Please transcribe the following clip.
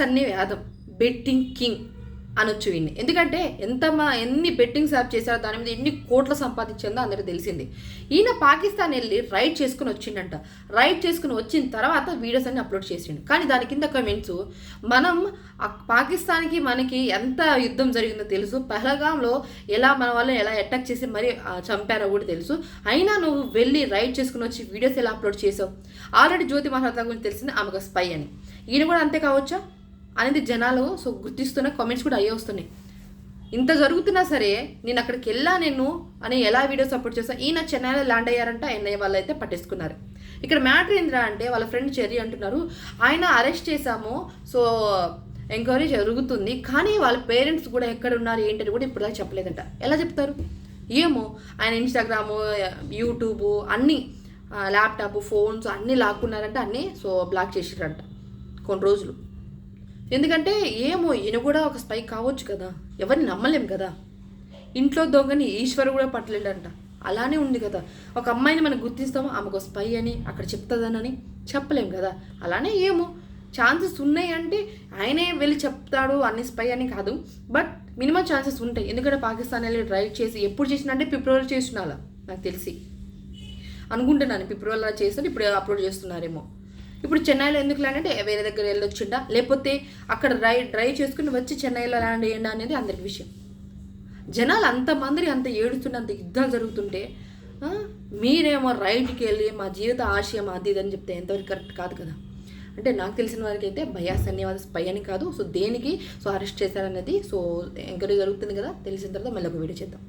Sunny Yadav betting king అనొచ్చు వీడిని ఎందుకంటే ఎంత మా ఎన్ని బెట్టింగ్స్ యాప్ చేశారో దాని మీద ఎన్ని కోట్లు సంపాదించిందో అందరికీ తెలిసింది. ఈయన పాకిస్తాన్ వెళ్ళి రైడ్ చేసుకుని వచ్చిండంట. రైడ్ చేసుకుని వచ్చిన తర్వాత వీడియోస్ అన్ని అప్లోడ్ చేసిండు. కానీ దాని కింద కమెంట్స్ మనం ఆ పాకిస్తాన్కి మనకి ఎంత యుద్ధం జరిగిందో తెలుసు. పహలగాంలో ఎలా మన వాళ్ళని ఎలా అటాక్ చేసి మరీ చంపారో కూడా తెలుసు. అయినా నువ్వు వెళ్ళి రైడ్ చేసుకుని వచ్చి వీడియోస్ ఎలా అప్లోడ్ చేసావు? ఆల్రెడీ జ్యోతి మహారాజా గురించి తెలిసింది ఆమెకు స్పై అని. ఈయన కూడా అంతే కావచ్చా? అనేది జనాలు సో గుర్తిస్తున్న కామెంట్స్ కూడా అయ్యే వస్తున్నాయి. ఇంత జరుగుతున్నా సరే నేను అక్కడికి వెళ్ళా నేను అని ఎలా వీడియోస్ సపోర్ట్ చేస్తా? ఈయన చెన్నైలో ల్యాండ్ అయ్యారంట ఎన్ఐ వాళ్ళు అయితే పట్టేసుకున్నారు. ఇక్కడ మ్యాటర్ ఏంద్రా అంటే వాళ్ళ ఫ్రెండ్ చెర్రీ అంటున్నారు ఆయన అరెస్ట్ చేశాము సో ఎంక్వైరీ జరుగుతుంది కానీ వాళ్ళ పేరెంట్స్ కూడా ఎక్కడ ఉన్నారు ఏంటని కూడా ఇప్పుడు చెప్పలేదంట. ఎలా చెప్తారు? ఏమో ఆయన ఇన్స్టాగ్రాము యూట్యూబ్ అన్నీ ల్యాప్టాప్ ఫోన్స్ అన్నీ లాక్కున్నారంట అన్నీ సో బ్లాక్ చేసిరంట కొన్ని రోజులు. ఎందుకంటే ఏమో ఈయన కూడా ఒక స్పై కావచ్చు కదా. ఎవరిని నమ్మలేం కదా. ఇంట్లో దొంగని ఈశ్వరు కూడా పట్టలేడంట. అలానే ఉంది కదా. ఒక అమ్మాయిని మనం గుర్తిస్తాము? ఆమెకు స్పై అని అక్కడ చెప్తుందనని చెప్పలేం కదా. అలానే ఏమో ఛాన్సెస్ ఉన్నాయి అంటే ఆయనే వెళ్ళి చెప్తాడు అన్ని స్పై అని కాదు. బట్ మినిమం ఛాన్సెస్ ఉంటాయి. ఎందుకంటే పాకిస్తాన్ వెళ్ళి డ్రైవ్ చేసి ఎప్పుడు చేసిన అంటే ఫిబ్రవరి చేసిన నాకు తెలిసి. అనుకుంటున్నాను ఫిబ్రవరిలో చేస్తే ఇప్పుడు అప్లోడ్ చేస్తున్నారేమో. ఇప్పుడు చెన్నైలో ఎందుకు ల్యాండ్ అంటే వేరే దగ్గర వెళ్ళొచ్చిండా? లేకపోతే అక్కడ డ్రై డ్రైవ్ చేసుకుని వచ్చి చెన్నైలో ల్యాండ్ అయ్యండా అనేది అందరికి విషయం. జనాలు అంతమంది అంత ఏడుస్తుంటే అంత యుద్ధాలు జరుగుతుంటే మీరేమో రైట్కి వెళ్ళి మా జీవిత ఆశయం అది ఇది అని చెప్తే ఎంతవరకు కరెక్ట్ కాదు కదా? అంటే నాకు తెలిసిన వారికి అయితే భయాస్ అన్యవాద స్పై అని కాదు. సో దేనికి? సో అరెస్ట్ చేశారనేది సో ఎంక్వైరీ జరుగుతుంది కదా? తెలిసిన తర్వాత మళ్ళీ ఒక వీడియో చేద్దాం.